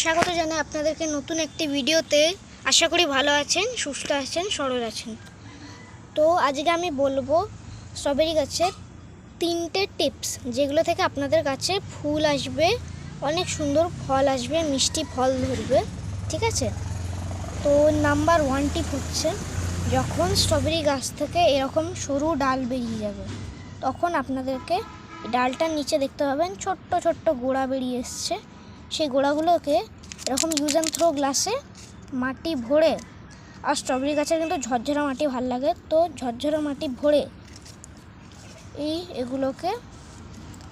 স্বাগত জানাই আপনাদেরকে নতুন একটি ভিডিওতে। আশা করি ভালো আছেন, সুস্থ আছেন, সরল আছেন। তো আজকে আমি বলব স্ট্রবেরি গাছের তিনটে টিপস, যেগুলো থেকে আপনাদের গাছে ফুল আসবে, অনেক সুন্দর ফল আসবে, মিষ্টি ফল ধরবে, ঠিক আছে? তো নাম্বার ওয়ান টিপ হচ্ছে, যখন স্ট্রবেরি গাছ থেকে এরকম সরু ডাল বেরিয়ে যাবে, তখন আপনাদেরকে ডালটার নিচে দেখতে পাবেন ছোট্ট ছোট্ট গোড়া বেরিয়ে এসছে। সেই গোড়াগুলোকে এরকম ইউজ অ্যান্ড থ্রো গ্লাসে মাটি ভরে, আর স্ট্রবেরি গাছের কিন্তু ঝরঝরা মাটি ভালো লাগে, তো ঝরঝরা মাটি ভরে এই এগুলোকে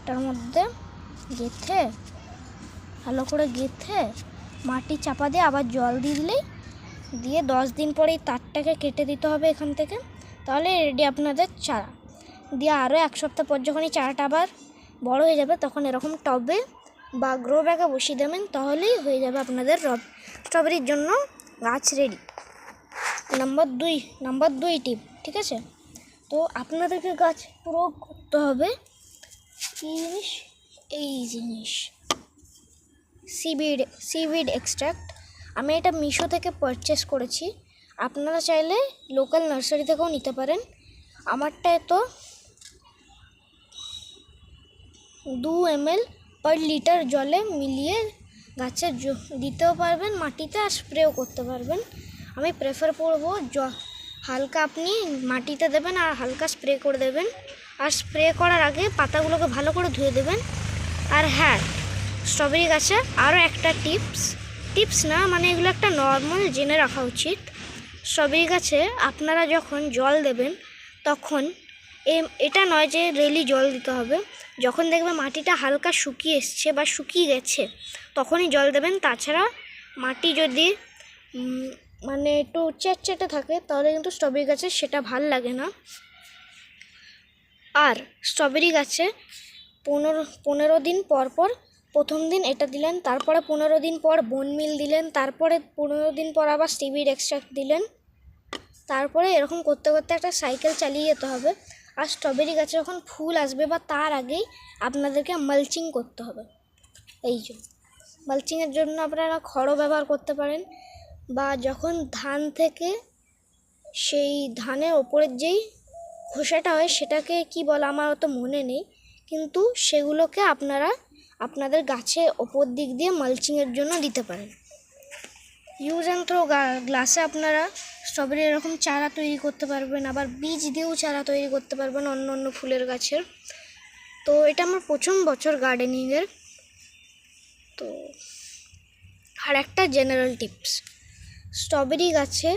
তার মধ্যে গেথে, ভালো করে গেথে মাটি চাপা দিয়ে আবার জল দিয়ে দিলেই দিয়ে দশ দিন পরে এই তারটাকে কেটে দিতে হবে এখান থেকে, তাহলে রেডি আপনাদের চারা। দিয়ে আরও এক সপ্তাহ পর যখন এই চারাটা আবার বড় হয়ে যাবে, তখন এরকম টবে বা গ্রো ব্যাগে বসিয়ে দেবেন, তাহলেই হয়ে যাবে আপনাদের রব স্ট্রবেরির জন্য গাছ রেডি নাম্বার দুই নাম্বার দুই টিপ ঠিক আছে? তো আপনাদেরকে গাছ পুরো করতে হবে। কী জিনিস? এই জিনিস। সিবিড সিবিড এক্সট্রাক্ট আমি এটা মিশো থেকে পারচেস করেছি। আপনারা চাইলে লোকাল নার্সারি থেকেও নিতে পারেন। আমারটায় তো দু এমএল পার লিটার জলে মিলিয়ে গাছে দিতেও পারবেন, মাটিতে আর স্প্রেও করতে পারবেন। আমি প্রেফার করব জ, হালকা আপনি মাটিতে দেবেন আর হালকা স্প্রে করে দেবেন। আর স্প্রে করার আগে পাতাগুলোকে ভালো করে ধুয়ে দেবেন। আর হ্যাঁ স্ট্রবেরি গাছে আরও একটা টিপস টিপস না মানে এগুলো একটা নর্মাল জেনে রাখা উচিত। স্ট্রবেরি গাছে আপনারা যখন জল দেবেন, তখন এটা নয় যে রেলি জল দিতে হবে। যখন দেখবে মাটিটা হালকা শুকিয়ে এসছে বা শুকিয়ে গেছে, তখনই জল দেবেন। তাছাড়া মাটি যদি মানে একটু চ্যাটচ্যাটে থাকে, তাহলে কিন্তু স্ট্রবেরি গাছে সেটা ভালো লাগে না। আর স্ট্রবেরি গাছে পনেরো পনেরো দিন পর পর প্রথম দিন এটা দিলেন, তারপরে পনেরো দিন পর বোন মিল দিলেন, তারপরে পনেরো দিন পর আবার স্টিভিড এক্সট্রাক্ট দিলেন। তারপরে এরকম করতে করতে একটা সাইকেল চালিয়ে যেতে হবে। আর স্ট্রবেরি গাছে যখন ফুল আসবে বা তার আগেই আপনাদেরকে মালচিং করতে হবে। এই জন্য মালচিংয়ের জন্য আপনারা খড়ও ব্যবহার করতে পারেন বা যখন ধান থেকে সেই ধানের ওপরের যেই খোসাটা হয় সেটাকে কি বলে আমার অত মনে নেই, কিন্তু সেগুলোকে আপনারা আপনাদের গাছের ওপর দিক দিয়ে মালচিংয়ের জন্য দিতে পারেন। ইউজ অ্যান্ড থ্রো গ্লাসে আপনারা স্ট্রবেরি এরকম চারা তৈরি করতে পারবেন, আবার বীজ দিয়েও চারা তৈরি করতে পারবেন অন্য অন্য ফুলের গাছের। তো এটা আমার প্রথম বছর গার্ডেনিংয়ের তো আর একটা জেনারেল টিপস স্ট্রবেরি গাছে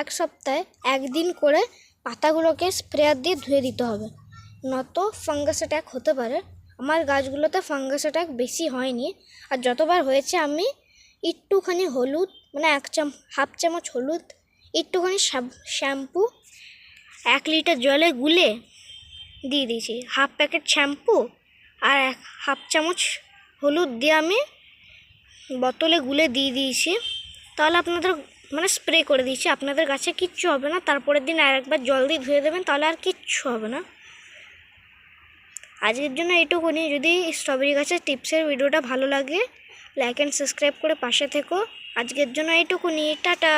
এক সপ্তাহে একদিন করে পাতাগুলোকে স্প্রেয়ার দিয়ে ধুয়ে দিতে হবে। নত ফাঙ্গাস অ্যাটাক হতে পারে। আমার গাছগুলোতে ফাঙ্গাস অ্যাটাক বেশি হয়নি। আর যতবার হয়েছে আমি একটুখানি হলুদ মানে এক চাম, হাফ চামচ হলুদ, একটুখানি শ্যাম- শ্যাম্পু, এক লিটার জলে গুলে দিয়ে দিয়েছি। হাফ প্যাকেট শ্যাম্পু আর এক হাফ চামচ হলুদ দিয়ে আমি বোতলে গুলে দিয়ে দিয়েছি। তাহলে আপনাদের মানে স্প্রে করে দিয়েছি। আপনাদের গাছে কিচ্ছু হবে না। তারপরের দিন আর একবার জল দিয়ে ধুয়ে দেবেন, তাহলে আর কিচ্ছু হবে না। আজকের জন্য এইটুকুনি। যদি স্ট্রবেরি গাছের টিপসের ভিডিওটা ভালো লাগে লাইক অ্যান্ড সাবস্ক্রাইব করে পাশে থেকো। আজকের জন্য এইটুকুনি। টাটা।